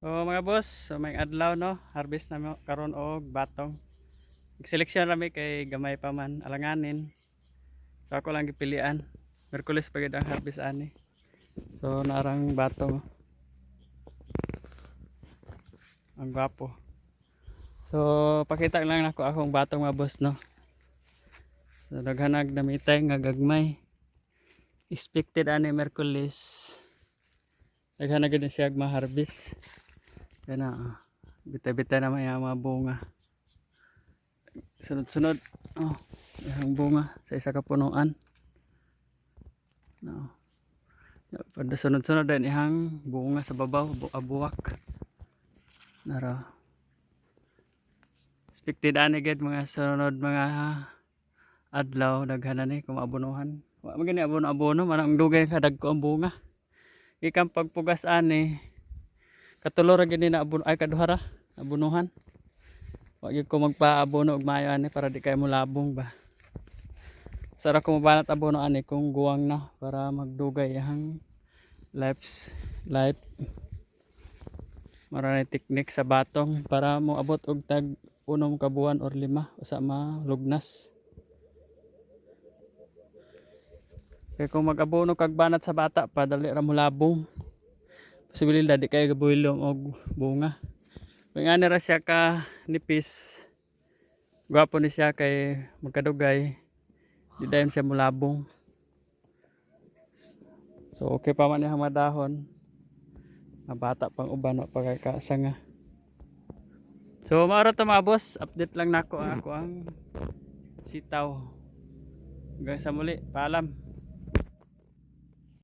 So mga boss, so may adlaw no, harvest na karon og batong. Seleksyon rami kay gamay pa man alanganin. So ako lang gipilian. Merkulis pa gid ang harvest ani. So narang batong. Ang gwapo. So pakita lang nako akong batong mga boss no. So naghanag na mitay nga gagmay. Expected ani Merkulis. Naghanag gid siya og ma-harvest. Yan na. oh. Bita-bita naman yung mga bunga. Sunod-sunod. Oh, yung bunga sa isa ka punuan. No. Pada sunod-sunod din ihang bunga sa babaw, bu abuwak. Nara. Expected ani gid mga sunod mga adlaw daghanan ni kung maabonohan. Wa man gani abono-abono manang dugay kadag ko ang bunga. Ikang pagpugas ani katulo ra gini na abon ay kaduhara abunuhan. Wa gyud ko magpaabono og maayo ani para di kay mo labong ba. Sara ko mabanat abono ani kung guwang na para magdugay ang lives life. Maraming technique sa batong para mo abot og tag unom ka buwan or lima usa ma lugnas. Kay kung mag-abono kag banat sa bata pa dali ra mo labong posibilidad di kayo gabuhilom og bunga. Pangani ra siya ka nipis. Gwapo ni siya kay magkadugay. Di dayon siya mulabong. So okay pa man yung mga dahon. Mabata pang uban pa kay kasanga so maara to mga boss. Update lang nako ako ang sitaw. Hanggang sa muli. Paalam